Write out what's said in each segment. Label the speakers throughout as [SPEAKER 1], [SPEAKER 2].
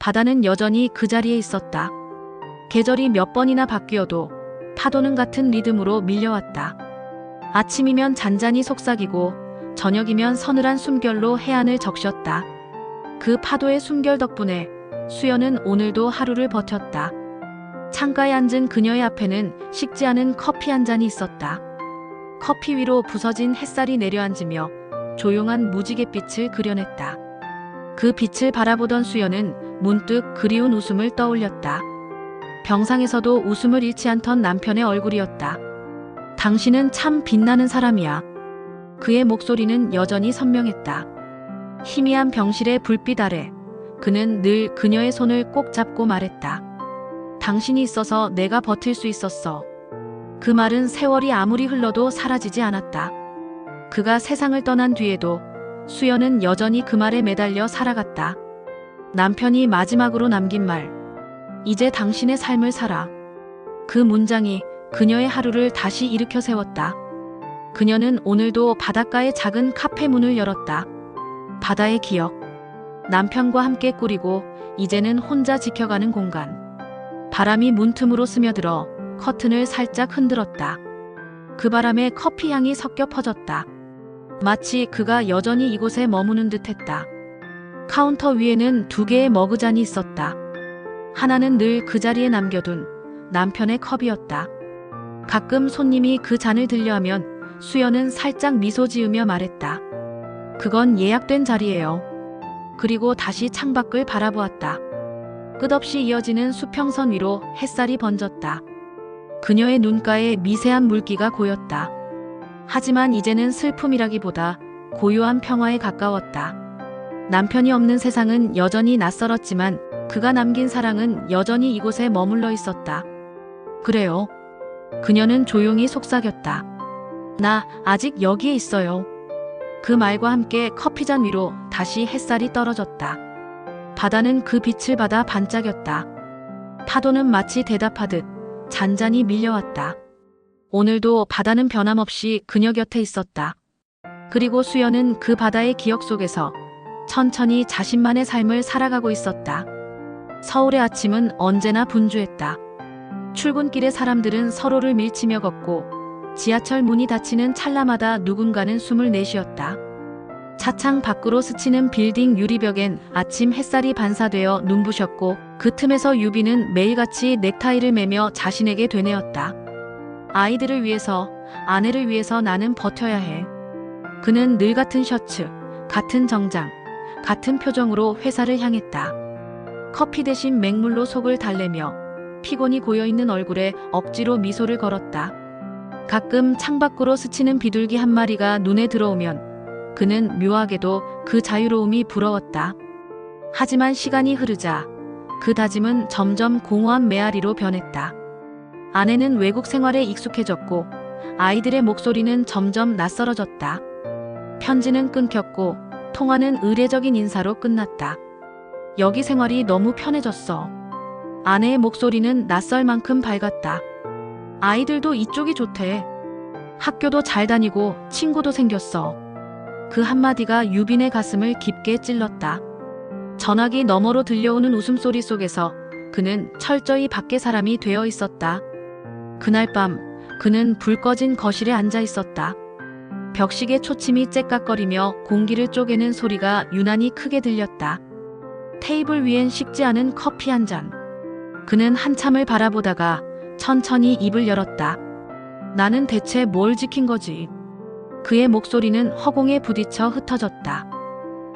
[SPEAKER 1] 바다는 여전히 그 자리에 있었다. 계절이 몇 번이나 바뀌어도 파도는 같은 리듬으로 밀려왔다. 아침이면 잔잔히 속삭이고 저녁이면 서늘한 숨결로 해안을 적셨다. 그 파도의 숨결 덕분에 수연은 오늘도 하루를 버텼다. 창가에 앉은 그녀의 앞에는 식지 않은 커피 한 잔이 있었다. 커피 위로 부서진 햇살이 내려앉으며 조용한 무지갯빛을 그려냈다. 그 빛을 바라보던 수연은 문득 그리운 웃음을 떠올렸다. 병상에서도 웃음을 잃지 않던 남편의 얼굴이었다. 당신은 참 빛나는 사람이야. 그의 목소리는 여전히 선명했다. 희미한 병실의 불빛 아래 그는 늘 그녀의 손을 꼭 잡고 말했다. 당신이 있어서 내가 버틸 수 있었어. 그 말은 세월이 아무리 흘러도 사라지지 않았다. 그가 세상을 떠난 뒤에도 수연은 여전히 그 말에 매달려 살아갔다. 남편이 마지막으로 남긴 말. 이제 당신의 삶을 살아. 그 문장이 그녀의 하루를 다시 일으켜 세웠다. 그녀는 오늘도 바닷가의 작은 카페 문을 열었다. 바다의 기억. 남편과 함께 꾸리고 이제는 혼자 지켜가는 공간. 바람이 문틈으로 스며들어 커튼을 살짝 흔들었다. 그 바람에 커피 향이 섞여 퍼졌다. 마치 그가 여전히 이곳에 머무는 듯 했다. 카운터 위에는 두 개의 머그잔이 있었다. 하나는 늘 그 자리에 남겨둔 남편의 컵이었다. 가끔 손님이 그 잔을 들려하면 수연은 살짝 미소 지으며 말했다. 그건 예약된 자리예요. 그리고 다시 창밖을 바라보았다. 끝없이 이어지는 수평선 위로 햇살이 번졌다. 그녀의 눈가에 미세한 물기가 고였다. 하지만 이제는 슬픔이라기보다 고요한 평화에 가까웠다. 남편이 없는 세상은 여전히 낯설었지만 그가 남긴 사랑은 여전히 이곳에 머물러 있었다. 그래요. 그녀는 조용히 속삭였다. 나 아직 여기에 있어요. 그 말과 함께 커피잔 위로 다시 햇살이 떨어졌다. 바다는 그 빛을 받아 반짝였다. 파도는 마치 대답하듯 잔잔히 밀려왔다. 오늘도 바다는 변함없이 그녀 곁에 있었다. 그리고 수연은 그 바다의 기억 속에서 천천히 자신만의 삶을 살아가고 있었다. 서울의 아침은 언제나 분주했다. 출근길의 사람들은 서로를 밀치며 걷고 지하철 문이 닫히는 찰나마다 누군가는 숨을 내쉬었다. 차창 밖으로 스치는 빌딩 유리벽엔 아침 햇살이 반사되어 눈부셨고 그 틈에서 유비는 매일같이 넥타이를 매며 자신에게 되뇌었다. 아이들을 위해서, 아내를 위해서 나는 버텨야 해. 그는 늘 같은 셔츠, 같은 정장, 같은 표정으로 회사를 향했다. 커피 대신 맹물로 속을 달래며 피곤이 고여있는 얼굴에 억지로 미소를 걸었다. 가끔 창밖으로 스치는 비둘기 한 마리가 눈에 들어오면 그는 묘하게도 그 자유로움이 부러웠다. 하지만 시간이 흐르자 그 다짐은 점점 공허한 메아리로 변했다. 아내는 외국 생활에 익숙해졌고 아이들의 목소리는 점점 낯설어졌다. 편지는 끊겼고 통화는 의례적인 인사로 끝났다. 여기 생활이 너무 편해졌어. 아내의 목소리는 낯설 만큼 밝았다. 아이들도 이쪽이 좋대. 학교도 잘 다니고 친구도 생겼어. 그 한마디가 유빈의 가슴을 깊게 찔렀다. 전화기 너머로 들려오는 웃음소리 속에서 그는 철저히 밖의 사람이 되어 있었다. 그날 밤 그는 불 꺼진 거실에 앉아 있었다. 벽식의 초침이 째깍거리며 공기를 쪼개는 소리가 유난히 크게 들렸다. 테이블 위엔 식지 않은 커피 한 잔. 그는 한참을 바라보다가 천천히 입을 열었다. 나는 대체 뭘 지킨 거지? 그의 목소리는 허공에 부딪혀 흩어졌다.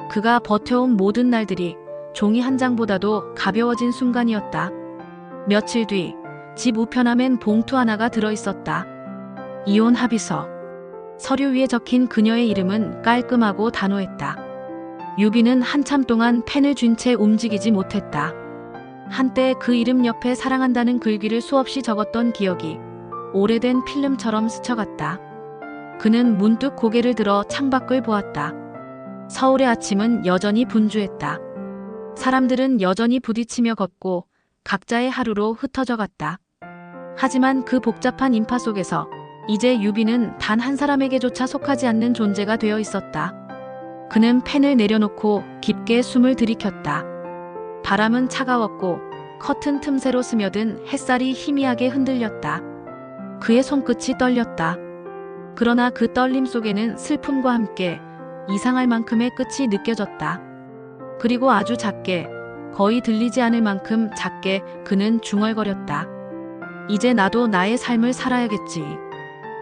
[SPEAKER 1] 그가 버텨온 모든 날들이 종이 한 장보다도 가벼워진 순간이었다. 며칠 뒤, 집 우편함엔 봉투 하나가 들어 있었다. 이혼 합의서. 서류 위에 적힌 그녀의 이름은 깔끔하고 단호했다. 유비는 한참 동안 펜을 쥔 채 움직이지 못했다. 한때 그 이름 옆에 사랑한다는 글귀를 수없이 적었던 기억이 오래된 필름처럼 스쳐갔다. 그는 문득 고개를 들어 창밖을 보았다. 서울의 아침은 여전히 분주했다. 사람들은 여전히 부딪히며 걷고 각자의 하루로 흩어져 갔다. 하지만 그 복잡한 인파 속에서 이제 유비는 단 한 사람에게조차 속하지 않는 존재가 되어 있었다. 그는 펜을 내려놓고 깊게 숨을 들이켰다. 바람은 차가웠고 커튼 틈새로 스며든 햇살이 희미하게 흔들렸다. 그의 손끝이 떨렸다. 그러나 그 떨림 속에는 슬픔과 함께 이상할 만큼의 끝이 느껴졌다. 그리고 아주 작게, 거의 들리지 않을 만큼 작게 그는 중얼거렸다. 이제 나도 나의 삶을 살아야겠지.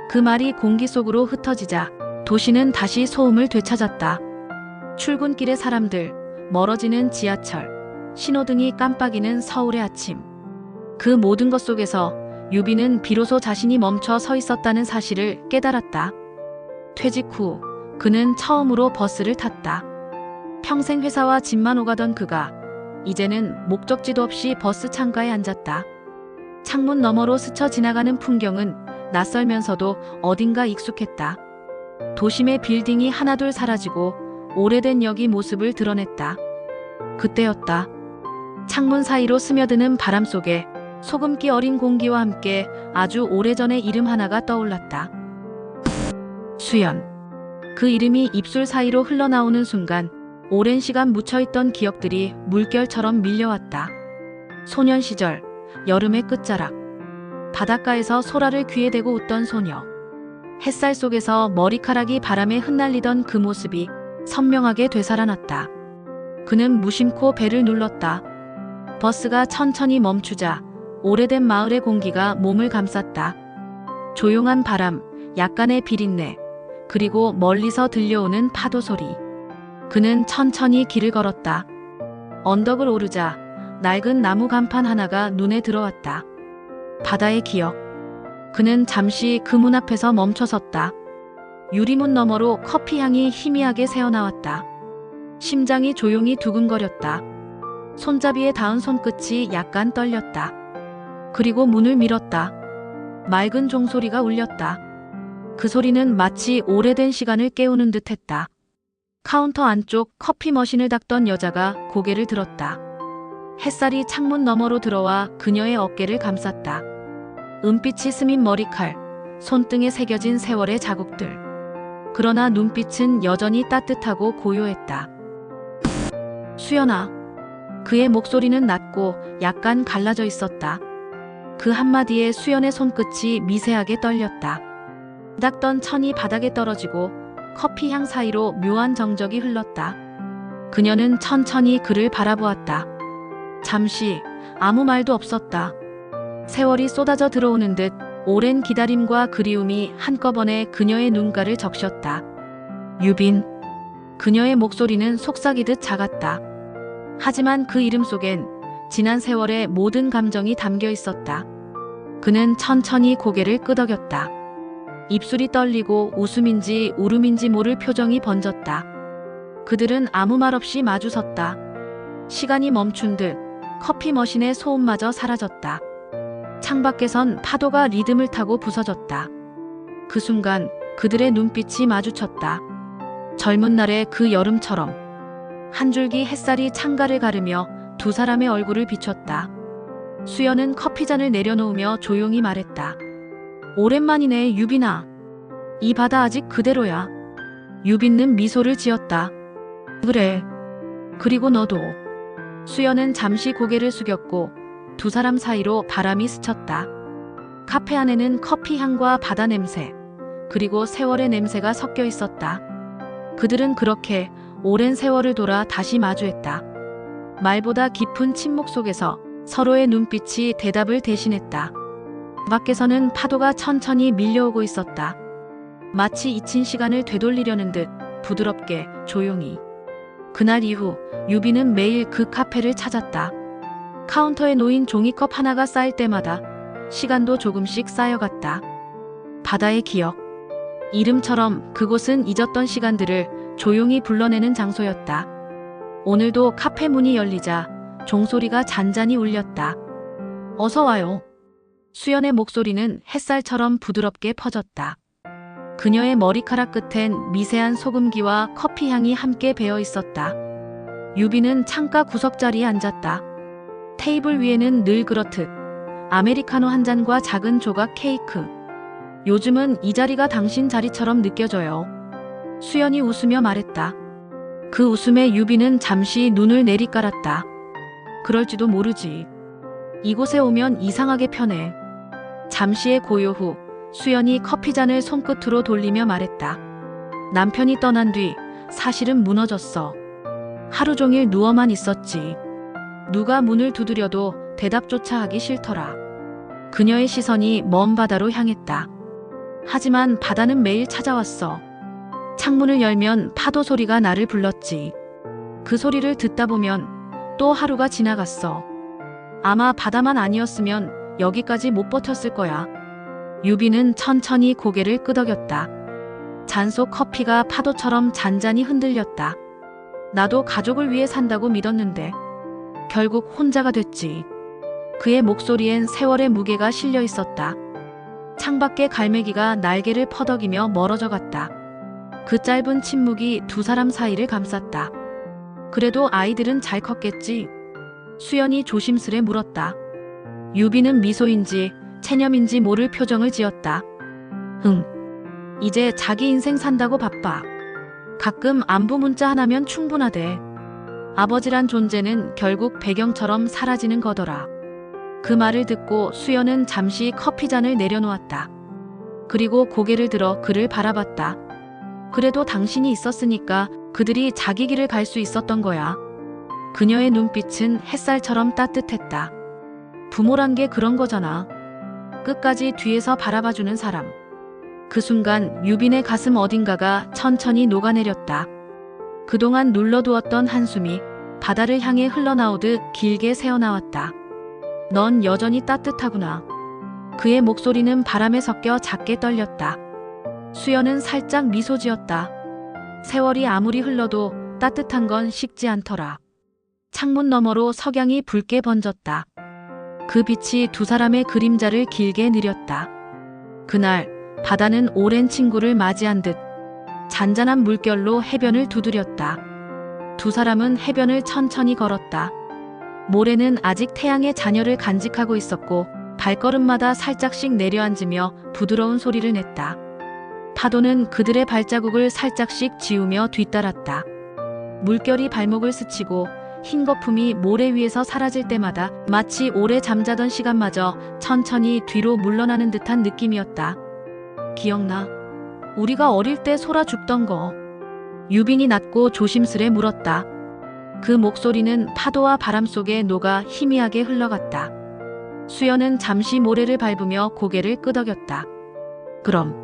[SPEAKER 1] 그 말이 공기 속으로 흩어지자 도시는 다시 소음을 되찾았다. 출근길의 사람들, 멀어지는 지하철, 신호등이 깜빡이는 서울의 아침. 그 모든 것 속에서 유비는 비로소 자신이 멈춰 서 있었다는 사실을 깨달았다. 퇴직 후 그는 처음으로 버스를 탔다. 평생 회사와 집만 오가던 그가 이제는 목적지도 없이 버스 창가에 앉았다. 창문 너머로 스쳐 지나가는 풍경은 낯설면서도 어딘가 익숙했다. 도심의 빌딩이 하나둘 사라지고 오래된 역이 모습을 드러냈다. 그때였다. 창문 사이로 스며드는 바람 속에 소금기 어린 공기와 함께 아주 오래전의 이름 하나가 떠올랐다. 수연. 그 이름이 입술 사이로 흘러나오는 순간 오랜 시간 묻혀있던 기억들이 물결처럼 밀려왔다. 소년 시절, 여름의 끝자락. 바닷가에서 소라를 귀에 대고 웃던 소녀. 햇살 속에서 머리카락이 바람에 흩날리던 그 모습이 선명하게 되살아났다. 그는 무심코 배를 눌렀다. 버스가 천천히 멈추자 오래된 마을의 공기가 몸을 감쌌다. 조용한 바람, 약간의 비린내, 그리고 멀리서 들려오는 파도 소리. 그는 천천히 길을 걸었다. 언덕을 오르자 낡은 나무 간판 하나가 눈에 들어왔다. 바다의 기억. 그는 잠시 그 문 앞에서 멈춰섰다. 유리문 너머로 커피 향이 희미하게 새어나왔다. 심장이 조용히 두근거렸다. 손잡이에 닿은 손끝이 약간 떨렸다. 그리고 문을 밀었다. 맑은 종소리가 울렸다. 그 소리는 마치 오래된 시간을 깨우는 듯 했다. 카운터 안쪽 커피 머신을 닦던 여자가 고개를 들었다. 햇살이 창문 너머로 들어와 그녀의 어깨를 감쌌다. 은빛이 스민 머리칼, 손등에 새겨진 세월의 자국들. 그러나 눈빛은 여전히 따뜻하고 고요했다. 수연아. 그의 목소리는 낮고 약간 갈라져 있었다. 그 한마디에 수연의 손끝이 미세하게 떨렸다. 닦던 천이 바닥에 떨어지고 커피 향 사이로 묘한 정적이 흘렀다. 그녀는 천천히 그를 바라보았다. 잠시 아무 말도 없었다. 세월이 쏟아져 들어오는 듯 오랜 기다림과 그리움이 한꺼번에 그녀의 눈가를 적셨다. 유빈. 그녀의 목소리는 속삭이듯 작았다. 하지만 그 이름 속엔 지난 세월의 모든 감정이 담겨 있었다. 그는 천천히 고개를 끄덕였다. 입술이 떨리고 웃음인지 울음인지 모를 표정이 번졌다. 그들은 아무 말 없이 마주섰다. 시간이 멈춘 듯 커피 머신의 소음마저 사라졌다. 창밖에선 파도가 리듬을 타고 부서졌다. 그 순간 그들의 눈빛이 마주쳤다. 젊은 날의 그 여름처럼 한 줄기 햇살이 창가를 가르며 두 사람의 얼굴을 비췄다. 수연은 커피잔을 내려놓으며 조용히 말했다. 오랜만이네, 유빈아. 이 바다 아직 그대로야. 유빈은 미소를 지었다. 그래. 그리고 너도. 수연은 잠시 고개를 숙였고 두 사람 사이로 바람이 스쳤다. 카페 안에는 커피 향과 바다 냄새, 그리고 세월의 냄새가 섞여 있었다. 그들은 그렇게 오랜 세월을 돌아 다시 마주했다. 말보다 깊은 침묵 속에서 서로의 눈빛이 대답을 대신했다. 밖에서는 파도가 천천히 밀려오고 있었다. 마치 잊힌 시간을 되돌리려는 듯 부드럽게 조용히. 그날 이후 유비는 매일 그 카페를 찾았다. 카운터에 놓인 종이컵 하나가 쌓일 때마다 시간도 조금씩 쌓여갔다. 바다의 기억. 이름처럼 그곳은 잊었던 시간들을 조용히 불러내는 장소였다. 오늘도 카페 문이 열리자 종소리가 잔잔히 울렸다. 어서 와요. 수연의 목소리는 햇살처럼 부드럽게 퍼졌다. 그녀의 머리카락 끝엔 미세한 소금기와 커피 향이 함께 배어 있었다. 유비는 창가 구석자리에 앉았다. 테이블 위에는 늘 그렇듯 아메리카노 한 잔과 작은 조각 케이크. 요즘은 이 자리가 당신 자리처럼 느껴져요. 수연이 웃으며 말했다. 그 웃음에 유비는 잠시 눈을 내리깔았다. 그럴지도 모르지. 이곳에 오면 이상하게 편해. 잠시의 고요 후 수연이 커피잔을 손끝으로 돌리며 말했다. 남편이 떠난 뒤 사실은 무너졌어. 하루 종일 누워만 있었지. 누가 문을 두드려도 대답조차 하기 싫더라. 그녀의 시선이 먼 바다로 향했다. 하지만 바다는 매일 찾아왔어. 창문을 열면 파도 소리가 나를 불렀지. 그 소리를 듣다 보면 또 하루가 지나갔어. 아마 바다만 아니었으면 여기까지 못 버텼을 거야. 유비는 천천히 고개를 끄덕였다. 잔속 커피가 파도처럼 잔잔히 흔들렸다. 나도 가족을 위해 산다고 믿었는데 결국 혼자가 됐지. 그의 목소리엔 세월의 무게가 실려 있었다. 창밖의 갈매기가 날개를 퍼덕이며 멀어져 갔다. 그 짧은 침묵이 두 사람 사이를 감쌌다. 그래도 아이들은 잘 컸겠지. 수연이 조심스레 물었다. 유비는 미소인지 체념인지 모를 표정을 지었다. 흥. 이제 자기 인생 산다고 바빠. 가끔 안부 문자 하나면 충분하대. 아버지란 존재는 결국 배경처럼 사라지는 거더라. 그 말을 듣고 수연은 잠시 커피잔을 내려놓았다. 그리고 고개를 들어 그를 바라봤다. 그래도 당신이 있었으니까 그들이 자기 길을 갈 수 있었던 거야. 그녀의 눈빛은 햇살처럼 따뜻했다. 부모란 게 그런 거잖아. 끝까지 뒤에서 바라봐주는 사람. 그 순간 유빈의 가슴 어딘가가 천천히 녹아내렸다. 그동안 눌러두었던 한숨이 바다를 향해 흘러나오듯 길게 새어나왔다. 넌 여전히 따뜻하구나. 그의 목소리는 바람에 섞여 작게 떨렸다. 수연은 살짝 미소 지었다. 세월이 아무리 흘러도 따뜻한 건 식지 않더라. 창문 너머로 석양이 붉게 번졌다. 그 빛이 두 사람의 그림자를 길게 느렸다. 그날 바다는 오랜 친구를 맞이한 듯 잔잔한 물결로 해변을 두드렸다. 두 사람은 해변을 천천히 걸었다. 모래는 아직 태양의 잔여를 간직하고 있었고 발걸음마다 살짝씩 내려앉으며 부드러운 소리를 냈다. 파도는 그들의 발자국을 살짝씩 지우며 뒤따랐다. 물결이 발목을 스치고 흰 거품이 모래 위에서 사라질 때마다 마치 오래 잠자던 시간마저 천천히 뒤로 물러나는 듯한 느낌이었다. 기억나? 우리가 어릴 때 소라 죽던 거. 유빈이 낮고 조심스레 물었다. 그 목소리는 파도와 바람 속에 녹아 희미하게 흘러갔다. 수연은 잠시 모래를 밟으며 고개를 끄덕였다. 그럼,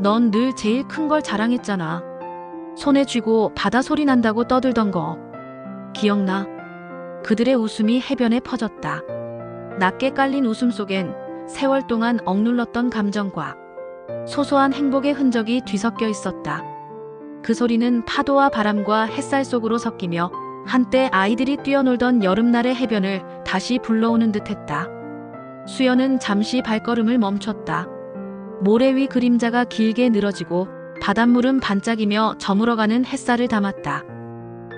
[SPEAKER 1] 넌 늘 제일 큰 걸 자랑했잖아. 손에 쥐고 바다 소리 난다고 떠들던 거. 기억나? 그들의 웃음이 해변에 퍼졌다. 낮게 깔린 웃음 속엔 세월 동안 억눌렀던 감정과 소소한 행복의 흔적이 뒤섞여 있었다. 그 소리는 파도와 바람과 햇살 속으로 섞이며 한때 아이들이 뛰어놀던 여름날의 해변을 다시 불러오는 듯했다. 수연은 잠시 발걸음을 멈췄다. 모래 위 그림자가 길게 늘어지고 바닷물은 반짝이며 저물어가는 햇살을 담았다.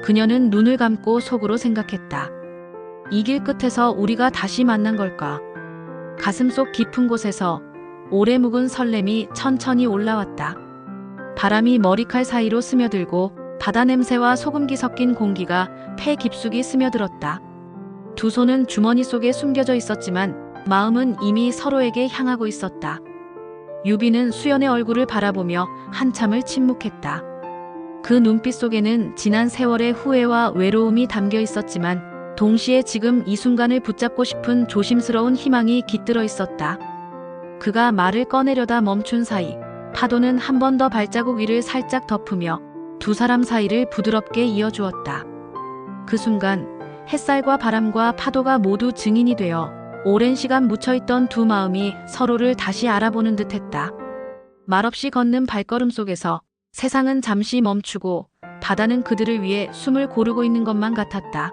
[SPEAKER 1] 그녀는 눈을 감고 속으로 생각했다. 이 길 끝에서 우리가 다시 만난 걸까? 가슴 속 깊은 곳에서 오래 묵은 설렘이 천천히 올라왔다. 바람이 머리칼 사이로 스며들고 바다 냄새와 소금기 섞인 공기가 폐 깊숙이 스며들었다. 두 손은 주머니 속에 숨겨져 있었지만 마음은 이미 서로에게 향하고 있었다. 유비는 수연의 얼굴을 바라보며 한참을 침묵했다. 그 눈빛 속에는 지난 세월의 후회와 외로움이 담겨 있었지만 동시에 지금 이 순간을 붙잡고 싶은 조심스러운 희망이 깃들어 있었다. 그가 말을 꺼내려다 멈춘 사이 파도는 한 번 더 발자국 위를 살짝 덮으며 두 사람 사이를 부드럽게 이어주었다. 그 순간 햇살과 바람과 파도가 모두 증인이 되어 오랜 시간 묻혀있던 두 마음이 서로를 다시 알아보는 듯했다. 말없이 걷는 발걸음 속에서 세상은 잠시 멈추고 바다는 그들을 위해 숨을 고르고 있는 것만 같았다.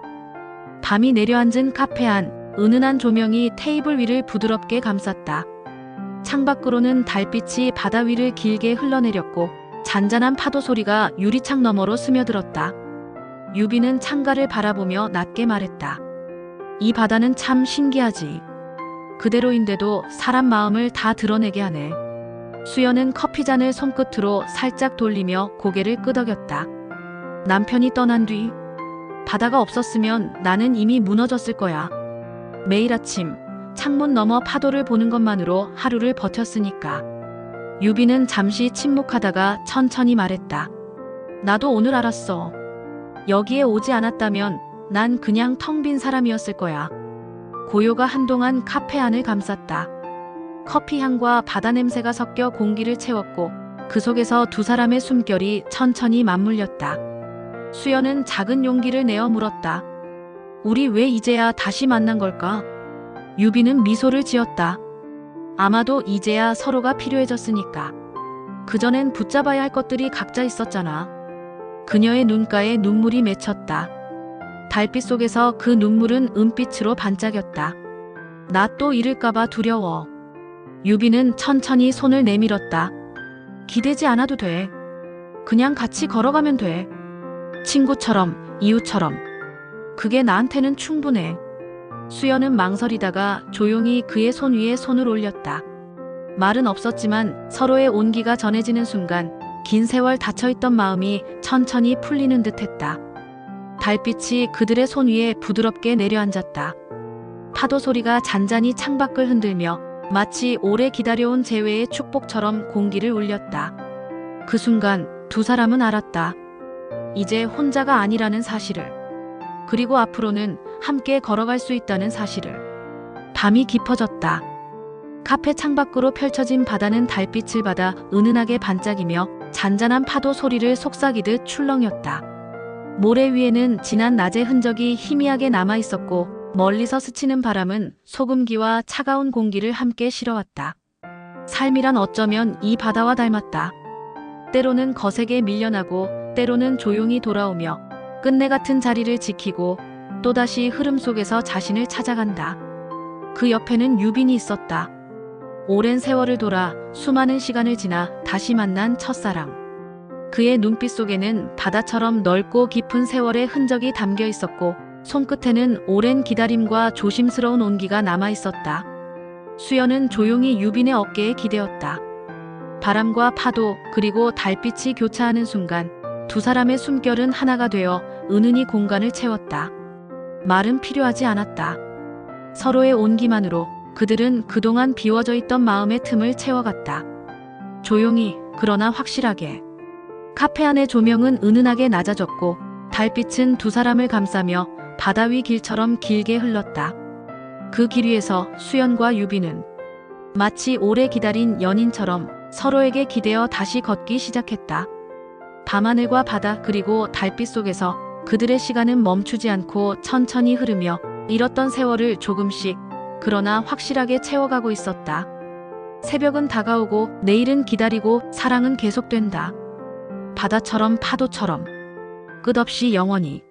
[SPEAKER 1] 밤이 내려앉은 카페 안 은은한 조명이 테이블 위를 부드럽게 감쌌다. 창밖으로는 달빛이 바다 위를 길게 흘러내렸고 잔잔한 파도 소리가 유리창 너머로 스며들었다. 유비는 창가를 바라보며 낮게 말했다. 이 바다는 참 신기하지. 그대로인데도 사람 마음을 다 드러내게 하네. 수연은 커피잔을 손끝으로 살짝 돌리며 고개를 끄덕였다. 남편이 떠난 뒤 바다가 없었으면 나는 이미 무너졌을 거야. 매일 아침 창문 너머 파도를 보는 것만으로 하루를 버텼으니까. 유비는 잠시 침묵하다가 천천히 말했다. 나도 오늘 알았어. 여기에 오지 않았다면 난 그냥 텅 빈 사람이었을 거야. 고요가 한동안 카페 안을 감쌌다. 커피 향과 바다 냄새가 섞여 공기를 채웠고 그 속에서 두 사람의 숨결이 천천히 맞물렸다. 수연은 작은 용기를 내어 물었다. 우리 왜 이제야 다시 만난 걸까? 유비는 미소를 지었다. 아마도 이제야 서로가 필요해졌으니까. 그전엔 붙잡아야 할 것들이 각자 있었잖아. 그녀의 눈가에 눈물이 맺혔다. 달빛 속에서 그 눈물은 은빛으로 반짝였다. 나 또 잃을까봐 두려워. 유비는 천천히 손을 내밀었다. 기대지 않아도 돼. 그냥 같이 걸어가면 돼. 친구처럼, 이웃처럼. 그게 나한테는 충분해. 수연은 망설이다가 조용히 그의 손 위에 손을 올렸다. 말은 없었지만 서로의 온기가 전해지는 순간 긴 세월 닫혀있던 마음이 천천히 풀리는 듯 했다. 달빛이 그들의 손 위에 부드럽게 내려앉았다. 파도 소리가 잔잔히 창밖을 흔들며 마치 오래 기다려온 재회의 축복처럼 공기를 울렸다. 그 순간 두 사람은 알았다. 이제 혼자가 아니라는 사실을. 그리고 앞으로는 함께 걸어갈 수 있다는 사실을. 밤이 깊어졌다. 카페 창밖으로 펼쳐진 바다는 달빛을 받아 은은하게 반짝이며 잔잔한 파도 소리를 속삭이듯 출렁였다. 모래 위에는 지난 낮의 흔적이 희미하게 남아 있었고 멀리서 스치는 바람은 소금기와 차가운 공기를 함께 실어왔다. 삶이란 어쩌면 이 바다와 닮았다. 때로는 거세게 밀려나고 때로는 조용히 돌아오며 끝내 같은 자리를 지키고 또다시 흐름 속에서 자신을 찾아간다. 그 옆에는 유빈이 있었다. 오랜 세월을 돌아 수많은 시간을 지나 다시 만난 첫사랑. 그의 눈빛 속에는 바다처럼 넓고 깊은 세월의 흔적이 담겨 있었고 손끝에는 오랜 기다림과 조심스러운 온기가 남아 있었다. 수연은 조용히 유빈의 어깨에 기대었다. 바람과 파도 그리고 달빛이 교차하는 순간 두 사람의 숨결은 하나가 되어 은은히 공간을 채웠다. 말은 필요하지 않았다. 서로의 온기만으로 그들은 그동안 비워져 있던 마음의 틈을 채워갔다. 조용히 그러나 확실하게. 카페 안의 조명은 은은하게 낮아졌고 달빛은 두 사람을 감싸며 바다 위 길처럼 길게 흘렀다. 그 길 위에서 수연과 유비는 마치 오래 기다린 연인처럼 서로에게 기대어 다시 걷기 시작했다. 밤하늘과 바다 그리고 달빛 속에서 그들의 시간은 멈추지 않고 천천히 흐르며 잃었던 세월을 조금씩 그러나 확실하게 채워가고 있었다. 새벽은 다가오고 내일은 기다리고 사랑은 계속된다. 바다처럼 파도처럼 끝없이 영원히.